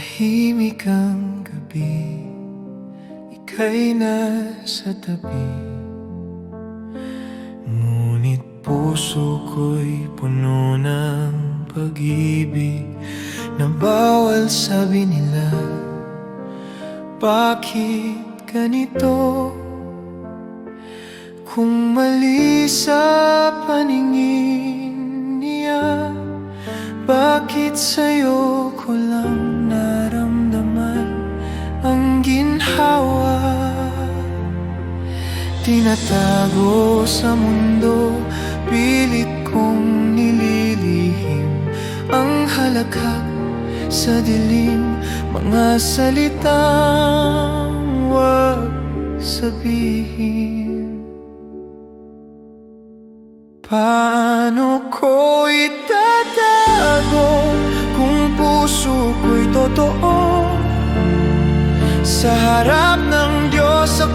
Tahimik ang gabi Ika'y nasa tabi Ngunit puso ko'y puno ng pag-ibig Na bawal sabi nila Bakit ganito? Kung mali sa paningin niya Bakit sa'yo ko lang Tinatago sa mundo Pilit kong nililihim. Ang halaghak sa dilim Mga salitang wag sabihin. Paano ko itatago Kung puso ko'y totoo? Sa harap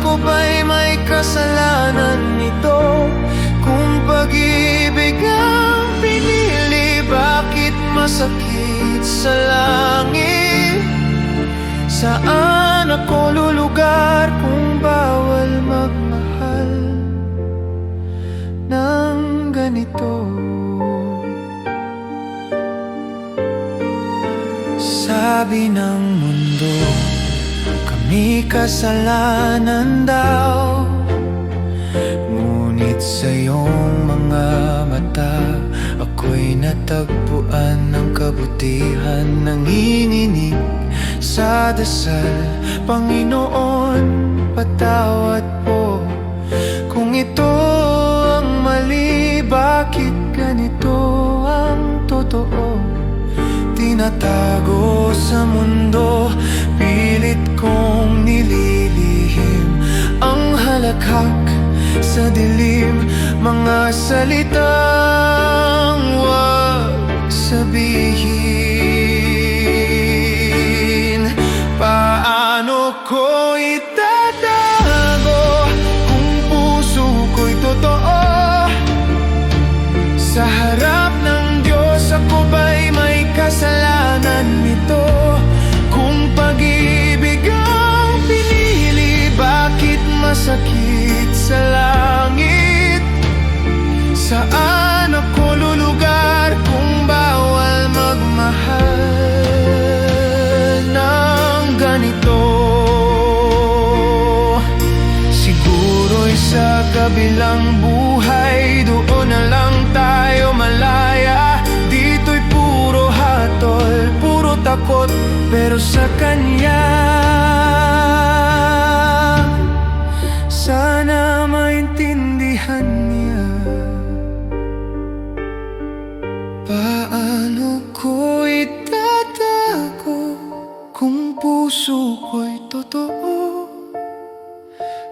Ako ba'y may kasalanan nito? Kung pag-ibig ang pinili Bakit masakit sa langit? Saan ako lulugar kung bawal magmahal ng ganito? Sabi ng mundo Kami kasalanan daw. Ngunit sa iyong mga mata Ako'y natagpuan ng kabutihan. Nanginginig sa dasal Panginoon, patawad po Kung ito ang mali Bakit ganito ang totoo? Tinatago sa mundo Halakhak sa dilim. Mga salitang wag sabihin. Paano ko itatago Kung puso ko'y totoo? Sa harap ng Diyos ako ba'y may kasalanan nito? Magmahal ng ganito? Siguro'y sa kabilang buhay Doon na lang tayo malaya Dito'y puro hatol, puro takot Pero sa kanya Paano ko itatago Kung puso ko'y totoo?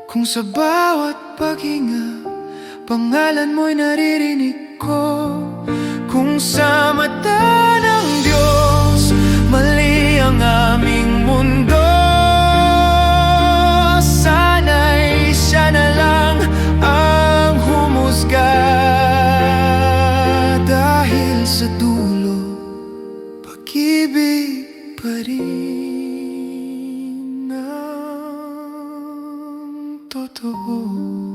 Kung sa bawat paghinga Pangalan mo'y naririnig ko. Kung sa mata ang totoo